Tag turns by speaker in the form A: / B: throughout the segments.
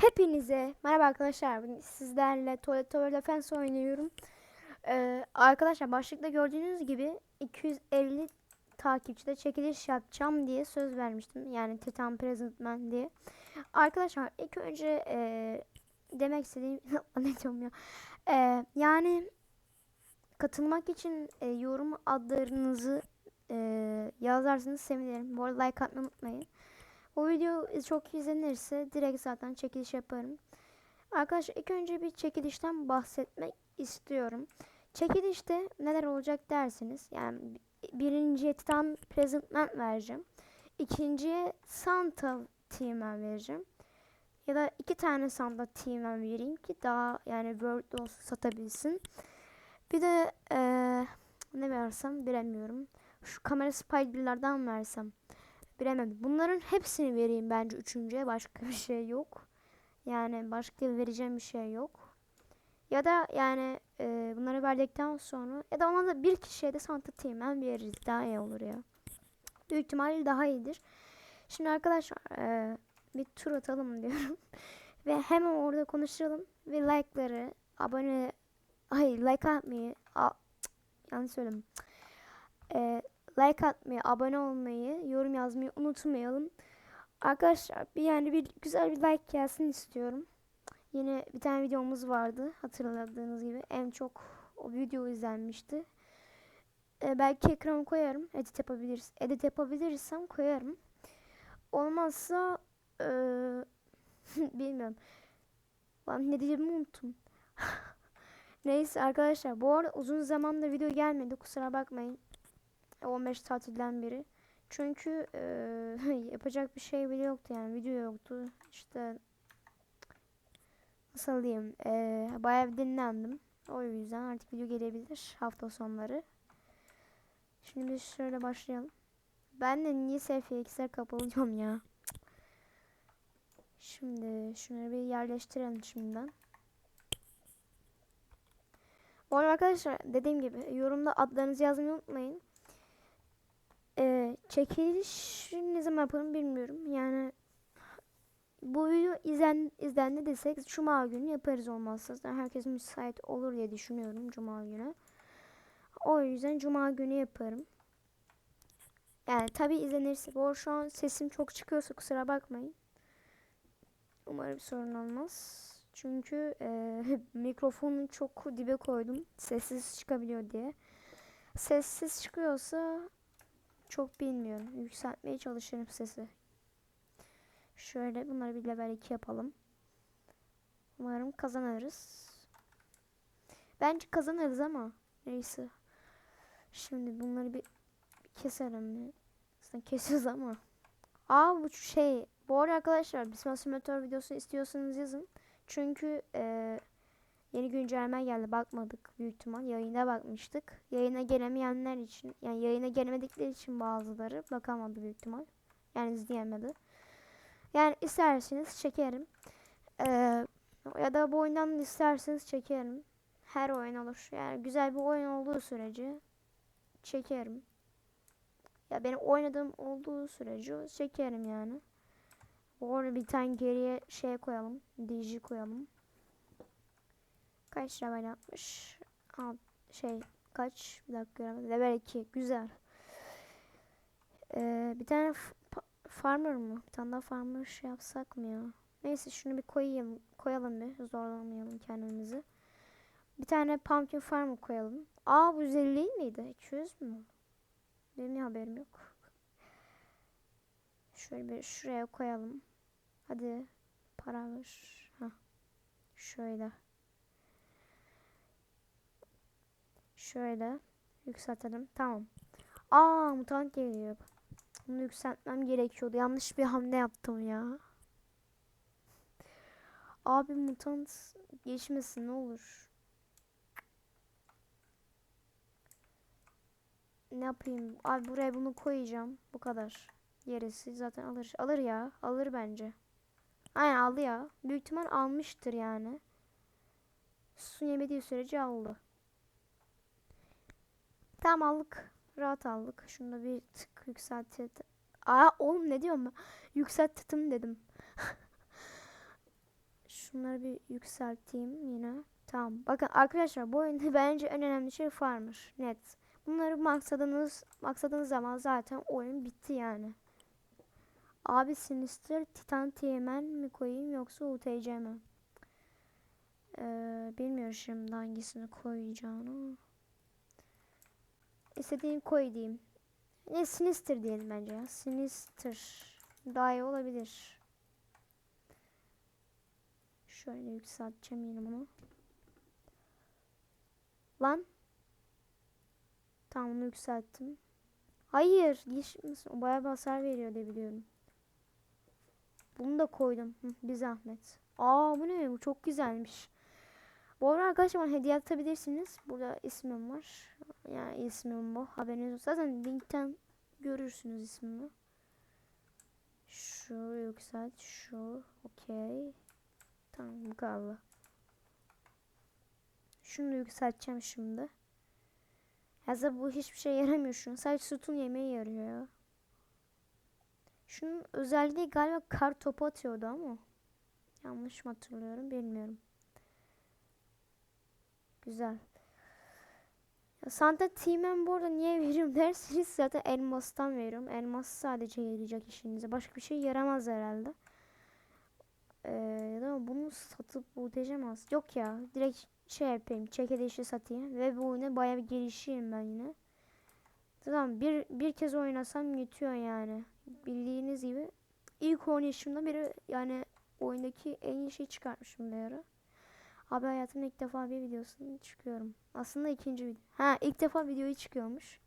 A: Hepinize merhaba arkadaşlar. Bugün sizlerle Toilet Tower Defense oynuyorum. Ee, arkadaşlar başlıkta gördüğünüz gibi 250 takipçide çekiliş yapacağım diye söz vermiştim. Yani Titan Present Man diye. Arkadaşlar ilk önce e, demek istediğim ne diyorum ya. E, yani katılmak için e, yorum adlarınızı e, yazarsanız sevinirim. Bu arada like atmayı unutmayın. O video çok izlenirse direkt zaten çekiliş yaparım. Arkadaşlar ilk önce bir çekilişten bahsetmek istiyorum. Çekilişte neler olacak dersiniz. Yani birinciye Titan Present vereceğim. İkinciye Santa Team'en vereceğim. Ya da iki tane Santa Team'en vereyim ki daha yani Word olsun satabilsin. Bir de eee, ne versem bilemiyorum. Şu kamera spiderlardan versem. Bilemedim. Bunların hepsini vereyim bence üçüncüye. Başka bir şey yok. Yani başka vereceğim bir şey yok. Ya da yani e, bunları verdikten sonra ya da ona da bir kişiye de Santa Team'en veririz. Daha iyi olur ya. Büyük ihtimalle daha iyidir. Şimdi arkadaşlar e, bir tur atalım diyorum. Ve hemen orada konuşalım. Ve like'ları, abone, ay like atmayı, a, yanlış söyledim. E, like atmayı, abone olmayı, yorum yazmayı unutmayalım. Arkadaşlar bir yani bir güzel bir like gelsin istiyorum. Yine bir tane videomuz vardı hatırladığınız gibi. En çok o video izlenmişti. Ee, belki ekran koyarım. Edit yapabiliriz. Edit yapabilirsem koyarım. Olmazsa ee, bilmiyorum. Lan ne diyeceğimi unuttum. Neyse arkadaşlar bu arada uzun zamanda video gelmedi kusura bakmayın. 15 tatilden beri. Çünkü e, yapacak bir şey bile yoktu yani video yoktu. İşte nasıl diyeyim e, bayağı bir dinlendim. O yüzden artık video gelebilir hafta sonları. Şimdi biz şöyle başlayalım. Ben de niye kapalı diyorum ya. Şimdi şunları bir yerleştirelim şimdiden. Bu arada arkadaşlar dediğim gibi yorumda adlarınızı yazmayı unutmayın. Ee, çekiliş ne zaman yaparım bilmiyorum. Yani bu video izlen, izlendi desek Cuma günü yaparız olmazsa. Zaten herkes müsait olur diye düşünüyorum Cuma günü. O yüzden Cuma günü yaparım. Yani tabi izlenirse. Bu şu an sesim çok çıkıyorsa kusura bakmayın. Umarım sorun olmaz. Çünkü e, mikrofonu çok dibe koydum. Sessiz çıkabiliyor diye. Sessiz çıkıyorsa çok bilmiyorum. Yükseltmeye çalışırım sesi. Şöyle bunları bir level 2 yapalım. Umarım kazanırız. Bence kazanırız ama neyse. Şimdi bunları bir keserim. Aslında kesiyoruz ama. Aa bu şey. Bu arada arkadaşlar Bismillah Simulator videosu istiyorsanız yazın. Çünkü eee Yeni güncelleme geldi bakmadık büyük ihtimal. Yayına bakmıştık. Yayına gelemeyenler için yani yayına gelemedikleri için bazıları bakamadı büyük ihtimal. Yani izleyemedi. Yani isterseniz çekerim. Ee, ya da bu oyundan isterseniz çekerim. Her oyun olur. Yani güzel bir oyun olduğu sürece çekerim. Ya benim oynadığım olduğu sürece çekerim yani. Orada bir tane geriye şey koyalım. DJ koyalım. Kaç level yapmış? Alt, şey kaç? Bir dakika göremedim. Level 2. Güzel. Ee, bir tane farmer mı? Bir tane daha farmer şey yapsak mı ya? Neyse şunu bir koyayım. Koyalım bir. Zorlamayalım kendimizi. Bir tane pumpkin farmer koyalım. Aa bu 150 değil miydi? 200 mü? Benim haberim yok. Şöyle bir şuraya koyalım. Hadi para ver. Hah. Şöyle. Şöyle yükseltelim. Tamam. Aa mutant geliyor. Bunu yükseltmem gerekiyordu. Yanlış bir hamle yaptım ya. Abi mutant geçmesin ne olur. Ne yapayım? Abi buraya bunu koyacağım. Bu kadar. Gerisi zaten alır. Alır ya. Alır bence. Aynen aldı ya. Büyük ihtimal almıştır yani. Su yemediği sürece aldı. Tamam aldık. Rahat aldık. Şunu da bir tık yükseltelim. Aa oğlum ne diyorum ben? Yükselttim dedim. şunları bir yükselteyim yine. Tamam. Bakın arkadaşlar bu oyunda bence en önemli şey farmer. Net. Bunları maksadınız maksadınız zaman zaten oyun bitti yani. Abi Sinister Titan TMN mi koyayım yoksa UTC mi? Ee, bilmiyorum şimdi hangisini koyacağını. İstediğin koy diyeyim. Ne Sinister diyelim bence ya. Sinister. Daha iyi olabilir. Şöyle yükselteceğim yine bunu. Lan. Tamam yükselttim. Hayır. O bayağı bir hasar veriyor diye biliyorum. Bunu da koydum. Hı, bir zahmet. Aa bu ne? Bu çok güzelmiş. Bu arada arkadaşlar hediye atabilirsiniz. Burada ismim var. Yani ismim bu. Haberiniz olsun. Zaten linkten görürsünüz ismimi. Şu yükselt. Şu. Okey. Tamam kaldı. Şunu yükselteceğim şimdi. Yazda bu hiçbir şey yaramıyor şu an. Sadece sütun yemeği yarıyor ya. Şunun özelliği galiba kar topu atıyordu ama. Yanlış mı hatırlıyorum bilmiyorum. Güzel. Ya Santa Team'en bu arada niye veriyorum derseniz zaten elmastan veriyorum. Elmas sadece yarayacak işinize. Başka bir şey yaramaz herhalde. Ee, bunu satıp muhteşem az. Yok ya direkt şey yapayım. Çekilişi satayım. Ve bu oyuna bayağı bir gelişeyim ben yine. Tamam bir, bir kez oynasam yetiyor yani. Bildiğiniz gibi ilk oynayışımda biri yani oyundaki en iyi şey çıkartmışım bir ara. Abi hayatımda ilk defa bir videosunu çıkıyorum. Aslında ikinci video. Ha ilk defa videoyu çıkıyormuş.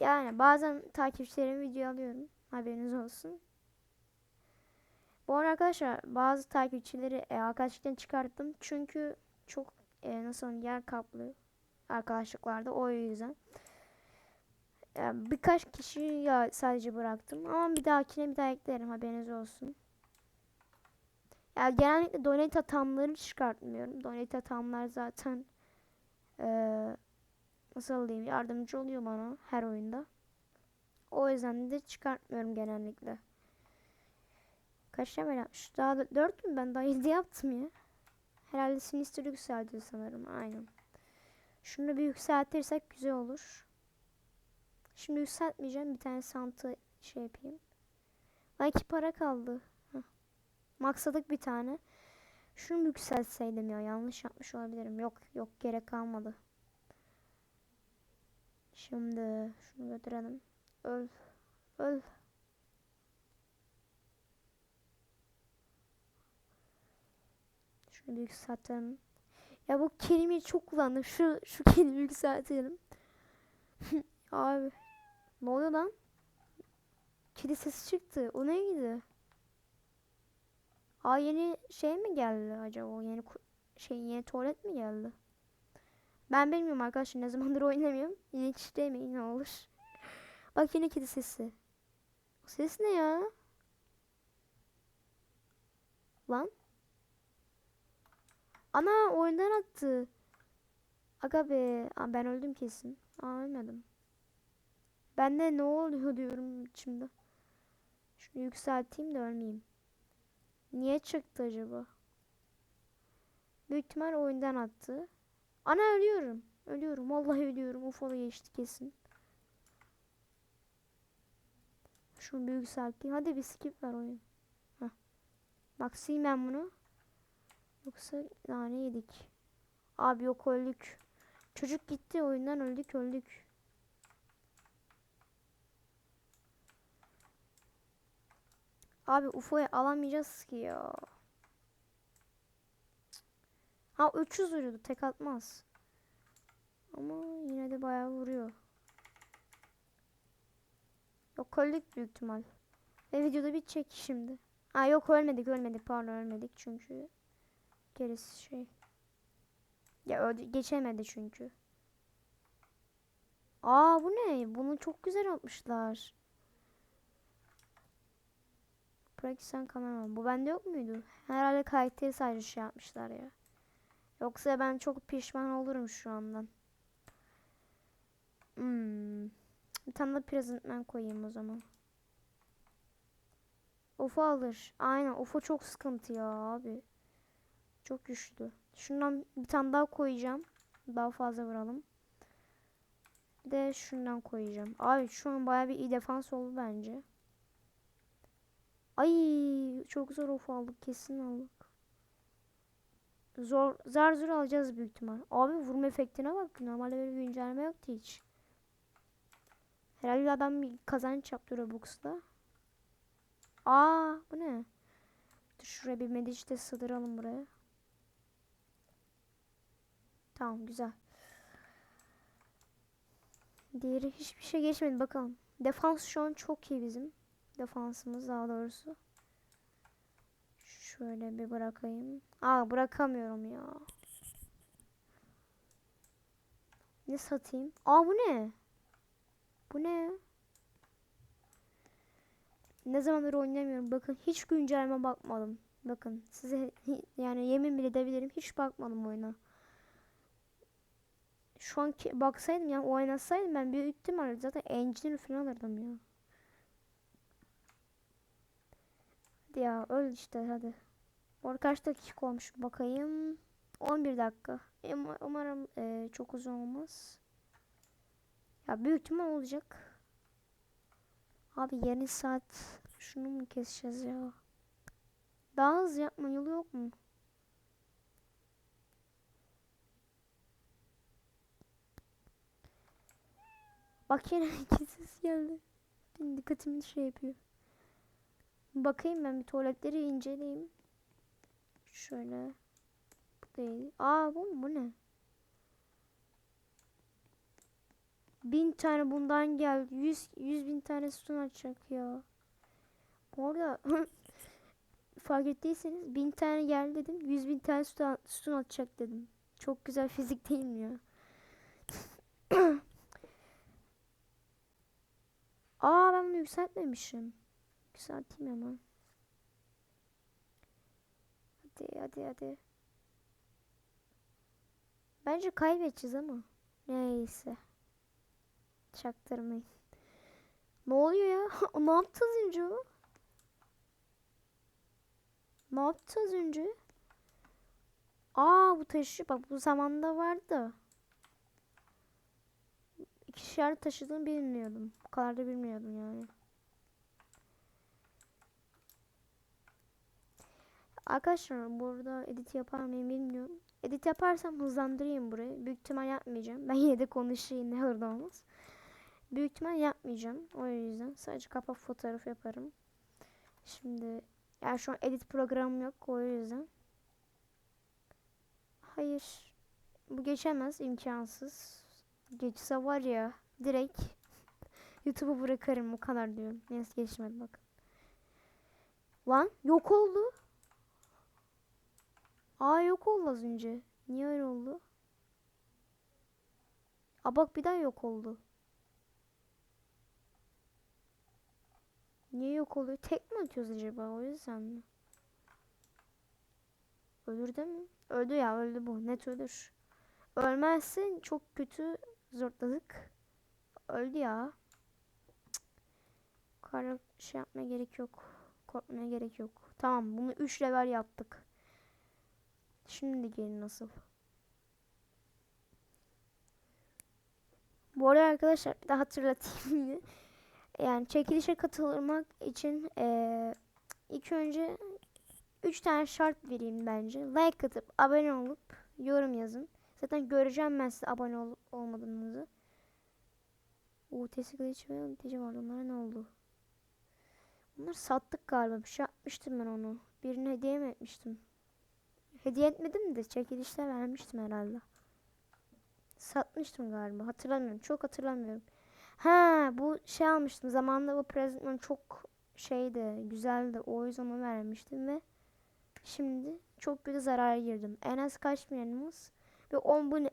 A: Yani bazen takipçilerim video alıyorum. Haberiniz olsun. Bu arada arkadaşlar bazı takipçileri e, arkadaşlıktan çıkarttım. Çünkü çok e, nasıl yer kaplı arkadaşlıklarda o yüzden. Yani birkaç kişi ya sadece bıraktım ama bir dahakine bir daha eklerim haberiniz olsun. Ya genellikle donate atamları çıkartmıyorum. Donate atamlar zaten eee nasıl diyeyim yardımcı oluyor bana her oyunda. O yüzden de çıkartmıyorum genellikle. Kaç level yapmış? Daha da 4 mü? Ben daha 7 yaptım ya. Herhalde Sinister yükseldi sanırım. Aynen. Şunu bir yükseltirsek güzel olur. Şimdi yükseltmeyeceğim. Bir tane Santa şey yapayım. İki para kaldı. Maksadık bir tane. Şunu mu yükseltseydim ya. Yanlış yapmış olabilirim. Yok yok gerek kalmadı. Şimdi şunu götürelim. Öl. Öl. Şunu yükseltelim. Ya bu kelimeyi çok kullandım. Şu şu kelimeyi yükseltelim. Abi. Ne oluyor lan? Kedi sesi çıktı. O neydi? Aa yeni şey mi geldi acaba? Yeni şey yeni tuvalet mi geldi? Ben bilmiyorum arkadaşlar ne zamandır oynamıyorum. Yine hiç demeyin ne olur. Bak yine kedi sesi. O ses ne ya? Lan? Ana oyundan attı. Aga be. Aa, ben öldüm kesin. Aa ölmedim. Ben de ne oluyor diyorum içimde. Şunu yükselteyim de ölmeyeyim. Niye çıktı acaba? Büyük ihtimal oyundan attı. Ana ölüyorum. Ölüyorum. Vallahi ölüyorum. Ufalı geçti kesin. Şunu bir yükselteyim. Hadi bir skip ver oyun. Heh. Maxiyim ben bunu. Yoksa nane yedik. Abi yok öldük. Çocuk gitti oyundan öldük öldük. Abi UFO'yu alamayacağız ki ya. Ha 300 vuruyordu tek atmaz. Ama yine de bayağı vuruyor. Yok öldük büyük ihtimal. Ve videoda bitecek şimdi. Ha yok ölmedik ölmedik pardon ölmedik çünkü. Gerisi şey. Ya geçemedi çünkü. Aa bu ne? Bunu çok güzel yapmışlar. Praktisyen kameraman. Bu bende yok muydu? Herhalde karakteri sadece şey yapmışlar ya. Yoksa ben çok pişman olurum şu andan. Hmm. Bir tane de presentman koyayım o zaman. UFO alır. Aynen UFO çok sıkıntı ya abi. Çok güçlü. Şundan bir tane daha koyacağım. Daha fazla vuralım. Bir de şundan koyacağım. Abi şu an bayağı bir iyi defans oldu bence. Ay çok zor of aldık kesin aldık. Zor zar zor alacağız büyük ihtimal. Abi vurma efektine bak. Normalde böyle bir güncelleme yoktu hiç. Herhalde adam bir kazanç yaptı Robux'la. Aa bu ne? Dur şuraya bir medici sığdıralım buraya. Tamam güzel. Diğeri hiçbir şey geçmedi bakalım. Defans şu an çok iyi bizim. Defansımız daha doğrusu. Şöyle bir bırakayım. Aa bırakamıyorum ya. Ne satayım? Aa bu ne? Bu ne? Ne zamandır oynamıyorum. Bakın hiç güncelleme bakmadım. Bakın size yani yemin bile edebilirim. Hiç bakmadım oyuna. Şu anki baksaydım ya oynasaydım ben büyük ihtimalle zaten engineer falan alırdım ya. Hadi ya öl işte hadi. Orada kaç dakika olmuş bakayım. 11 dakika. Um- Umarım e, çok uzun olmaz. Ya büyük ihtimal olacak. Abi yarım saat şunu mu keseceğiz ya? Daha hızlı yapma yolu yok mu? Bak yine iki ses geldi. Benim dikkatimi şey yapıyor. Bakayım ben bir tuvaletleri inceleyeyim. Şöyle. Bu değil. Aa bu mu? Bu ne? Bin tane bundan geldi. Yüz, yüz bin tane sütun açacak ya. Bu arada fark ettiyseniz bin tane geldi dedim. Yüz bin tane sütun, sütun atacak dedim. Çok güzel fizik değil mi ya? Aa ben bunu yükseltmemişim. Yükselteyim hemen. Hadi hadi hadi. Bence kaybedeceğiz ama. Neyse. Çaktırmayın. Ne oluyor ya? Ne yaptı az önce o? Ne yaptı az önce? Aa bu taşı bak bu zamanda vardı. İkişer taşıdığını bilmiyordum. Bu kadar da bilmiyordum yani. Arkadaşlar burada edit yapar mıyım bilmiyorum. Edit yaparsam hızlandırayım burayı. Büyük ihtimal yapmayacağım. Ben yine de konuşayım ne hırda olmaz. Büyük ihtimal yapmayacağım. O yüzden sadece kapak fotoğrafı yaparım. Şimdi yani şu an edit programım yok o yüzden. Hayır. Bu geçemez imkansız. Geçse var ya direkt YouTube'u bırakırım o kadar diyorum. Neyse geçmedi bakın. Lan yok oldu. Aa yok oldu az önce. Niye öyle oldu? Aa bak bir daha yok oldu. Niye yok oluyor? Tek mi atıyoruz acaba o yüzden mi? Ölür mi? Öldü ya öldü bu. Net ölür. Ölmezse çok kötü zorladık. Öldü ya. Kara şey yapmaya gerek yok. Korkmaya gerek yok. Tamam bunu 3 level yaptık. Şimdi gelin nasıl? Bu arada arkadaşlar bir daha hatırlatayım. Yani çekilişe katılmak için eee ilk önce 3 tane şart vereyim bence. Like atıp abone olup yorum yazın. Zaten göreceğim ben size abone olup olmadığınızı. UTS glitch ve netice var. Onlara ne oldu? Bunları sattık galiba. Bir şey yapmıştım ben onu. Birine hediye mi etmiştim? Hediye etmedim de çekilişte vermiştim herhalde. Satmıştım galiba. Hatırlamıyorum. Çok hatırlamıyorum. Ha bu şey almıştım. Zamanında bu prezentman çok şeydi. Güzeldi. O yüzden onu vermiştim ve şimdi çok kötü zarara girdim. En az kaç bin elmas? Ve 10 bin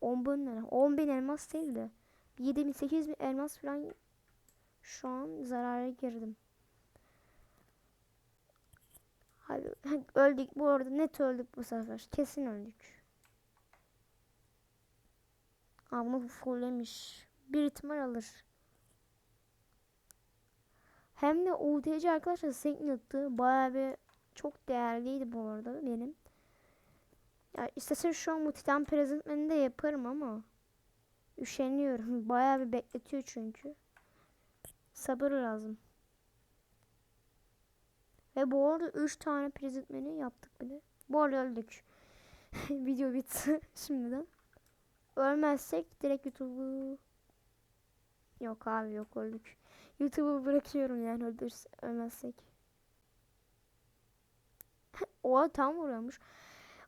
A: 10 bin lira. 10 bin elmas değildi. 7 bin 8 bin elmas falan şu an zarara girdim. Hadi öldük bu arada net öldük bu sefer. Kesin öldük. Ama fullemiş. Bir ihtimal alır. Hem de UTC arkadaşlar Signet'tı. Bayağı bir çok değerliydi bu arada benim. Ya istesem şu an bu Titan prezentmeni de yaparım ama üşeniyorum. Bayağı bir bekletiyor çünkü. Sabır lazım. Ve bu arada 3 tane prezentmeni yaptık bile. Bu arada öldük. Video bitti şimdiden. Ölmezsek direkt YouTube'u Yok abi yok öldük. YouTube'u bırakıyorum yani öldürse, ölmezsek. Oha tam vuruyormuş.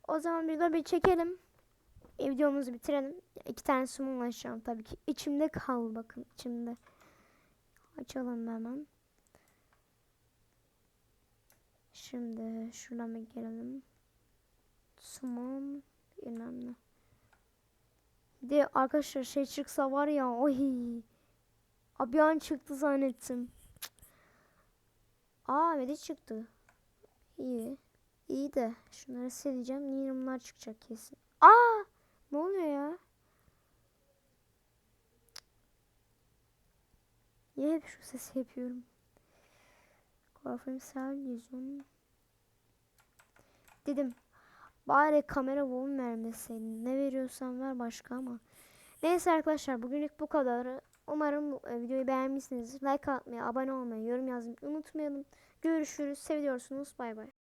A: O zaman bir de bir çekelim. E, videomuzu bitirelim. İki tane summon açacağım tabii ki. İçimde kal bakın içimde. Açalım hemen. Şimdi şuradan bir gelelim. Summon. Bir de arkadaşlar şey çıksa var ya oy. Abi an çıktı zannettim. Aa Medi çıktı. İyi. İyi de şunları sileceğim. Niramlar çıkacak kesin. Aa! Ne oluyor ya? Niye hep şu sesi yapıyorum? Kuaförümsel yüzüm. Dedim. Bari kamera volüm vermeseydin. Ne veriyorsan ver başka ama. Neyse arkadaşlar bugünlük bu kadar. Umarım e, videoyu beğenmişsinizdir. Like atmayı, abone olmayı, yorum yazmayı unutmayalım. Görüşürüz. Seviyorsunuz. Bay bay.